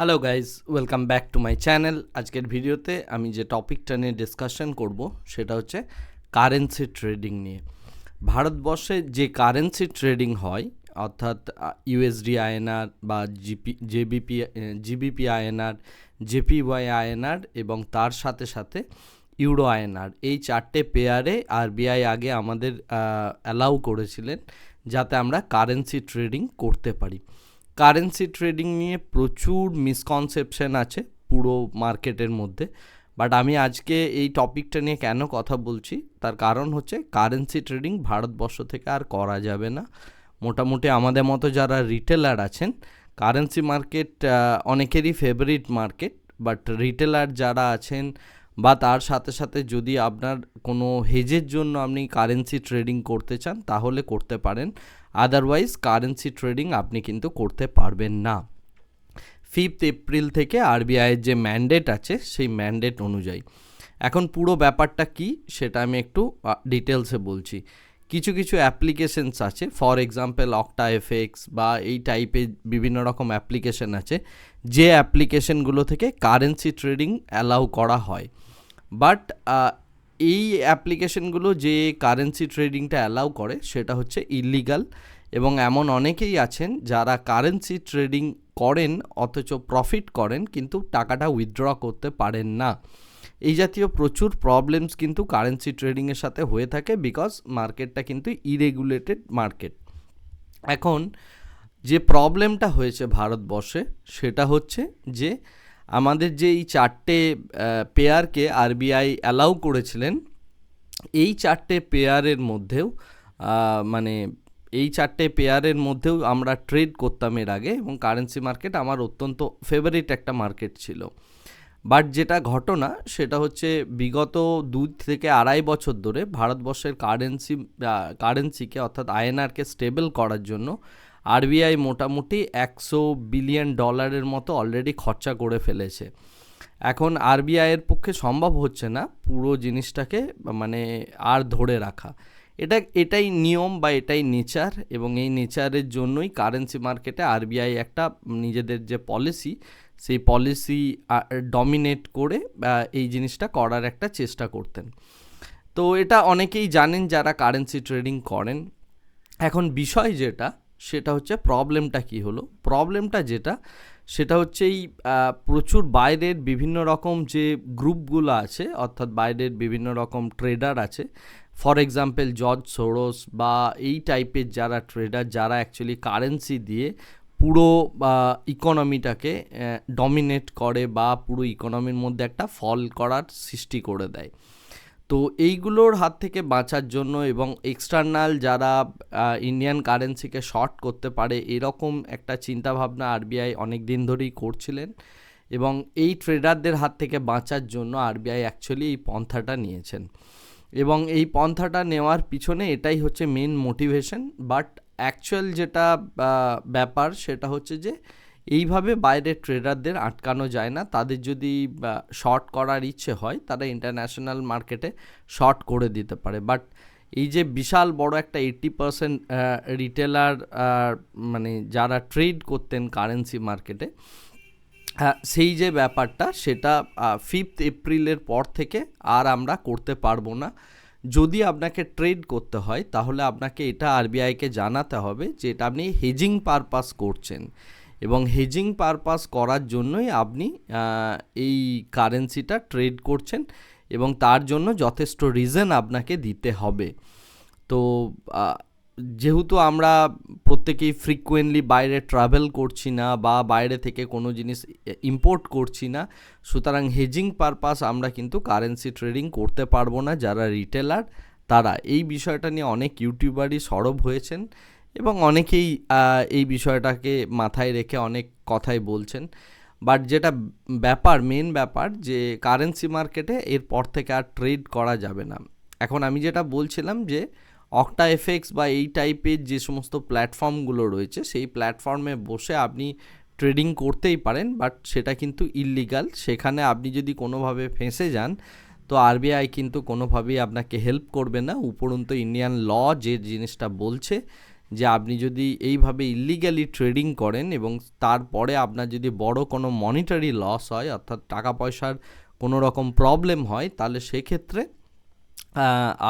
Hello guys welcome back to my channel আজকের ভিডিওতে আমি যে টপিকটা নিয়ে ডিসকাশন করব, সেটা হচ্ছে কারেন্সি ট্রেডিং নিয়ে। ভারতবর্ষে যে কারেন্সি ট্রেডিং হয়, অর্থাৎ ইউএসডি আইএনআর বা GP JBP GBP INR JPY INR এবং তার সাথে সাথে ইউরো আইএনআর এই চারটে পেয়ারে আরবিআই আগে আমাদের অ্যালাউ করেছিলেন যাতে আমরা কারেন্সি ট্রেডিং করতে পারি। কারেন্সি ট্রেডিং নিয়ে প্রচুর মিসকনসেপশন আছে পুরো মার্কেটের মধ্যে। বাট আমি আজকে এই টপিকটা নিয়ে কেন কথা বলছি, তার কারণ হচ্ছে কারেন্সি ট্রেডিং ভারতবর্ষ থেকে আর করা যাবে না। মোটামুটি আমাদের মতো যারা রিটেলার আছেন কারেন্সি মার্কেট অনেকেরই ফেভারিট মার্কেট বাট রিটেলার যারা আছেন বা তার সাথে সাথে যদি আপনার কোনো হেজের জন্য আপনি কারেন্সি ট্রেডিং করতে চান, তাহলে করতে পারেন। আদারওয়াইজ কারেন্সি ট্রেডিং আপনি কিন্তু করতে পারবেন না। ফিফথ এপ্রিল থেকে আরবিআইয়ের যে ম্যান্ডেট আছে, সেই ম্যান্ডেট অনুযায়ী। এখন পুরো ব্যাপারটা কি, সেটা আমি একটু ডিটেলসে বলছি। কিছু কিছু অ্যাপ্লিকেশনস আছে ফর এক্সাম্পল অক্টা এফএক্স বা এই টাইপের বিভিন্ন রকম অ্যাপ্লিকেশন আছে, যে অ্যাপ্লিকেশনগুলো থেকে কারেন্সি ট্রেডিং অ্যালাউ করা হয়। বাট এই অ্যাপ্লিকেশনগুলো যে কারেন্সি ট্রেডিংটা অ্যালাউ করে, সেটা হচ্ছে ইলিগাল এবং এমন অনেকেই আছেন যারা কারেন্সি ট্রেডিং করেন অথচ প্রফিট করেন কিন্তু টাকাটা উইথড্র করতে পারেন না। এই জাতীয় প্রচুর প্রবলেমস কিন্তু কারেন্সি ট্রেডিংয়ের সাথে হয়ে থাকে বিকজ মার্কেটটা কিন্তু ইরেগুলেটেড মার্কেট এখন যে প্রবলেমটা হয়েছে ভারতবর্ষে সেটা হচ্ছে যে আমাদের যে এই চারটে পেয়ারকে আরবিআই অ্যালাউ করেছিলেন, এই চারটে পেয়ারের মধ্যেও মানে এই চারটে পেয়ারের মধ্যেও আমরা ট্রেড করতাম এর আগে এবং কারেন্সি মার্কেট আমার অত্যন্ত ফেভারিট একটা মার্কেট ছিল। বাট যেটা ঘটনা, সেটা হচ্ছে বিগত দুই থেকে আড়াই বছর ধরে ভারতবর্ষের কারেন্সি কারেন্সিকে অর্থাৎ আইএনআরকে স্টেবল করার জন্য আরবিআই মোটামুটি একশো বিলিয়ন ডলারের মতো অলরেডি খরচা করে ফেলেছে। এখন আরবিআইয়ের পক্ষে সম্ভব হচ্ছে না পুরো জিনিসটাকে মানে আর ধরে রাখা। এটা, এটাই নিয়ম বা এটাই নেচার এবং এই নেচারের জন্যই কারেন্সি মার্কেটে আরবিআই একটা নিজেদের যে পলিসি সেই পলিসি ডমিনেট করে এই জিনিসটা করার একটা চেষ্টা করতেন। তো এটা অনেকেই জানেন যারা কারেন্সি ট্রেডিং করেন। এখন বিষয় যেটা, সেটা হচ্ছে প্রবলেমটা কি হলো? প্রবলেমটা যেটা, সেটা হচ্ছে এই প্রচুর বাইরের বিভিন্ন রকম যে গ্রুপগুলো আছে, অর্থাৎ বাইরের বিভিন্ন রকম ট্রেডার আছে ফর এক্সাম্পল জর্জ সোরোস বা এই টাইপের যারা ট্রেডার যারা অ্যাকচুয়ালি কারেন্সি দিয়ে পুরো ইকোনমিটাকে ডমিনেট করে বা পুরো ইকোনমির মধ্যে একটা ফল করার সৃষ্টি করে দেয়। তো এইগুলোর হাত থেকে বাঁচার জন্য এবং এক্সটার্নাল যারা ইন্ডিয়ান কারেন্সিকে শর্ট করতে পারে, এরকম একটা চিন্তাভাবনা আরবিআই অনেক দিন ধরেই করছিলেন এবং এই ট্রেডারদের হাত থেকে বাঁচার জন্য আরবিআই অ্যাকচুয়ালি এই পন্থাটা নিয়েছেন। এবং এই পন্থাটা নেওয়ার পিছনে এটাই হচ্ছে মেন মোটিভেশন বাট অ্যাকচুয়াল যেটা ব্যাপার সেটা হচ্ছে যে এইভাবে বাইরের ট্রেডারদের আটকানো যায় না। তাদের যদি শর্ট করার ইচ্ছে হয়, তারা ইন্টারন্যাশনাল মার্কেটে শর্ট করে দিতে পারে। বাট এই যে বিশাল বড় একটা এইট্টি পারসেন্ট রিটেলার মানে যারা ট্রেড করতেন কারেন্সি মার্কেটে সেই যে ব্যাপারটা, সেটা ফিফথ এপ্রিলের পর থেকে আর আমরা করতে পারব না। যদি আপনাকে ট্রেড করতে হয়, তাহলে আপনাকে এটা আরবিআইকে জানাতে হবে যে এটা আপনি হেজিং পারপাস করছেন। এবং হেজিং পারপাস করার জন্যই আপনি এই কারেন্সিটা ট্রেড করছেন এবং তার জন্য যথেষ্ট রিজন আপনাকে দিতে হবে। তো যেহেতু আমরা প্রত্যেকেই ফ্রিকুয়েন্টলি বাইরে ট্রাভেল করছি না বা বাইরে থেকে কোনো জিনিস ইম্পোর্ট করছি না, সুতরাং হেজিং পারপাস আমরা কিন্তু কারেন্সি ট্রেডিং করতে পারব না, যারা রিটেলার তারা। এই বিষয়টা নিয়ে অনেক ইউটিউবারই সরব হয়েছেন এবং অনেকেই এই বিষয়টাকে মাথায় রেখে অনেক কথাই বলছেন। বাট যেটা ব্যাপার মেন ব্যাপার যে কারেন্সি মার্কেটে এরপর থেকে আর ট্রেড করা যাবে না। এখন আমি যেটা বলছিলাম যে অক্টা এফেক্স বা এই টাইপের যে সমস্ত প্ল্যাটফর্মগুলো রয়েছে, সেই প্ল্যাটফর্মে বসে আপনি ট্রেডিং করতেই পারেন বাট সেটা কিন্তু ইললিগাল সেখানে আপনি যদি কোনোভাবে ফেঁসে যান, তো আরবিআই কিন্তু কোনোভাবেই আপনাকে হেল্প করবে না। উপরন্ত ইন্ডিয়ান ল যে জিনিসটা বলছে, যে আপনি যদি এইভাবে ইলিগালি ট্রেডিং করেন এবং তারপরে আপনার যদি বড় কোনো মনিটারি লস হয়, অর্থাৎ টাকা পয়সার কোনো রকম প্রবলেম হয়, তাহলে সেক্ষেত্রে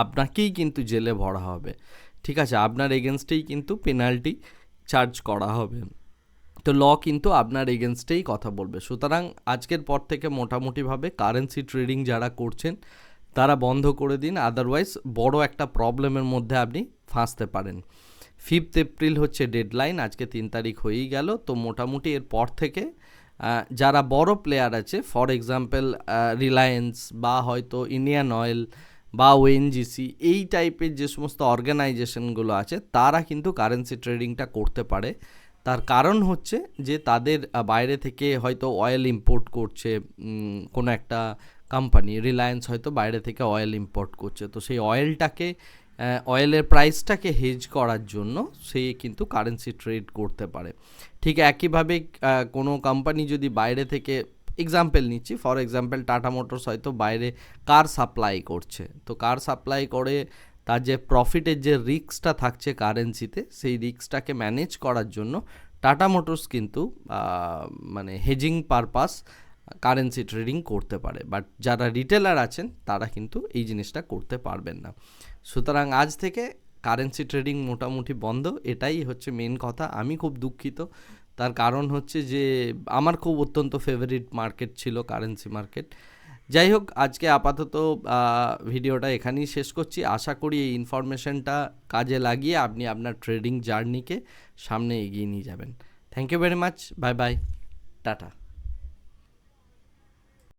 আপনাকেই কিন্তু জেলে ভরা হবে। ঠিক আছে, আপনার এগেনস্টেই কিন্তু পেনাল্টি চার্জ করা হবে। তো ল কিন্তু আপনার এগেনস্টেই কথা বলবে। সুতরাং আজকের পর থেকে মোটামুটিভাবে কারেন্সি ট্রেডিং যারা করছেন, তারা বন্ধ করে দিন, আদারওয়াইজ বড় একটা প্রবলেমের মধ্যে আপনি ফাঁসতে পারেন। ফিফথ এপ্রিল হচ্ছে ডেডলাইন, আজকে তিন তারিখ হয়েই গেল। তো মোটামুটি এর পর থেকে যারা বড় প্লেয়ার আছে, ফর এক্সাম্পল রিলায়েন্স বা হয়তো ইন্ডিয়ান অয়েল বা ওএনজিসি এই টাইপের যে সমস্ত অর্গানাইজেশনগুলো আছে, তারা কিন্তু কারেন্সি ট্রেডিংটা করতে পারে। তার কারণ হচ্ছে যে তাদের বাইরে থেকে হয়তো অয়েল ইম্পোর্ট করছে কোনো একটা কোম্পানি রিলায়েন্স হয়তো বাইরে থেকে অয়েল ইম্পোর্ট করছে। তো সেই অয়েলটাকে অয়েলের প্রাইসটাকে হেজ করার জন্য সে কিন্তু কারেন্সি ট্রেড করতে পারে। ঠিক একইভাবে কোনো কোম্পানি যদি বাইরে থেকে এক্সাম্পল নিচ্ছি। ফর এক্সাম্পল টাটা মোটরস হয়তো বাইরে কার সাপ্লাই করছে। তো কার সাপ্লাই করে তার যে প্রফিটের যে রিস্কটা থাকছে কারেন্সিতে সেই রিস্কটাকে ম্যানেজ করার জন্য টাটা মোটরস কিন্তু মানে হেজিং পারপাস কারেন্সি ট্রেডিং করতে পারে। বাট যারা রিটেলার আছেন, তারা কিন্তু এই জিনিসটা করতে পারবেন না। সুতরাং আজ থেকে কারেন্সি ট্রেডিং মোটামুটি বন্ধ। এটাই হচ্ছে মেন কথা। আমি খুব দুঃখিত। তার কারণ হচ্ছে যে, আমার খুব অত্যন্ত ফেভারিট মার্কেট ছিল কারেন্সি মার্কেট যাই হোক, আজকে আপাতত ভিডিওটা এখানেই শেষ করছি। আশা করি এই ইনফরমেশনটা কাজে লাগিয়ে আপনি আপনার ট্রেডিং জার্নিকে সামনে এগিয়ে নিয়ে যাবেন। Thank you very much bye bye tata